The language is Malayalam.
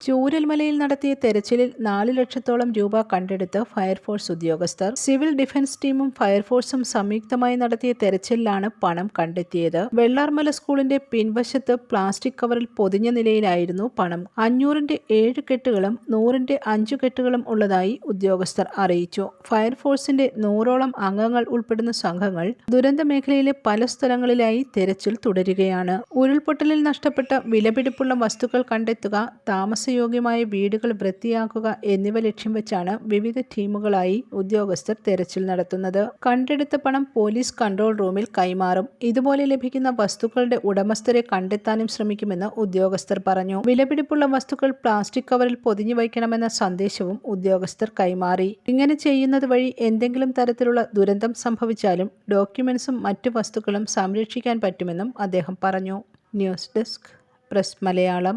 ചൂരൽമലയിൽ നടത്തിയ തെരച്ചിലിൽ നാല് ലക്ഷത്തോളം രൂപ കണ്ടെടുത്ത് ഫയർഫോഴ്സ് ഉദ്യോഗസ്ഥർ സിവിൽ ഡിഫൻസ് ടീമും ഫയർഫോഴ്സും സംയുക്തമായി നടത്തിയ തെരച്ചിലിലാണ് പണം കണ്ടെത്തിയത്. വെള്ളാർമല സ്കൂളിന്റെ പിൻവശത്ത് പ്ലാസ്റ്റിക് കവറിൽ പൊതിഞ്ഞ നിലയിലായിരുന്നു പണം. അഞ്ഞൂറിന്റെ ഏഴ് കെട്ടുകളും നൂറിന്റെ അഞ്ചു കെട്ടുകളും ഉള്ളതായി ഉദ്യോഗസ്ഥർ അറിയിച്ചു. ഫയർഫോഴ്സിന്റെ നൂറോളം അംഗങ്ങൾ ഉൾപ്പെടുന്ന സംഘങ്ങൾ ദുരന്ത മേഖലയിലെ പല സ്ഥലങ്ങളിലായി തെരച്ചിൽ തുടരുകയാണ്. ഉരുൾപൊട്ടലിൽ നഷ്ടപ്പെട്ട വിലപിടിപ്പുള്ള വസ്തുക്കൾ കണ്ടെത്തുക താമസയോഗ്യമായ വീടുകൾ വൃത്തിയാക്കുക എന്നിവ ലക്ഷ്യം വെച്ചാണ് വിവിധ ടീമുകളായി ഉദ്യോഗസ്ഥർ തെരച്ചിൽ നടത്തുന്നത്. കണ്ടെടുത്ത പണം പോലീസ് കൺട്രോൾ റൂമിൽ കൈമാറും. ഇതുപോലെ ലഭിക്കുന്ന വസ്തുക്കളുടെ ഉടമസ്ഥരെ കണ്ടെത്താനും ശ്രമിക്കുമെന്ന് ഉദ്യോഗസ്ഥർ പറഞ്ഞു. വിലപിടിപ്പുള്ള വസ്തുക്കൾ പ്ലാസ്റ്റിക് കവറിൽ പൊതിഞ്ഞു വയ്ക്കണമെന്ന സന്ദേശവും ഉദ്യോഗസ്ഥർ കൈമാറി. ഇങ്ങനെ ചെയ്യുന്നത് വഴി എന്തെങ്കിലും തരത്തിലുള്ള ദുരന്തം സംഭവിച്ചാലും ഡോക്യുമെന്റ്സും മറ്റു വസ്തുക്കളും സംരക്ഷിക്കാൻ പറ്റുമെന്നും അദ്ദേഹം പറഞ്ഞു. News desk press Malayalam.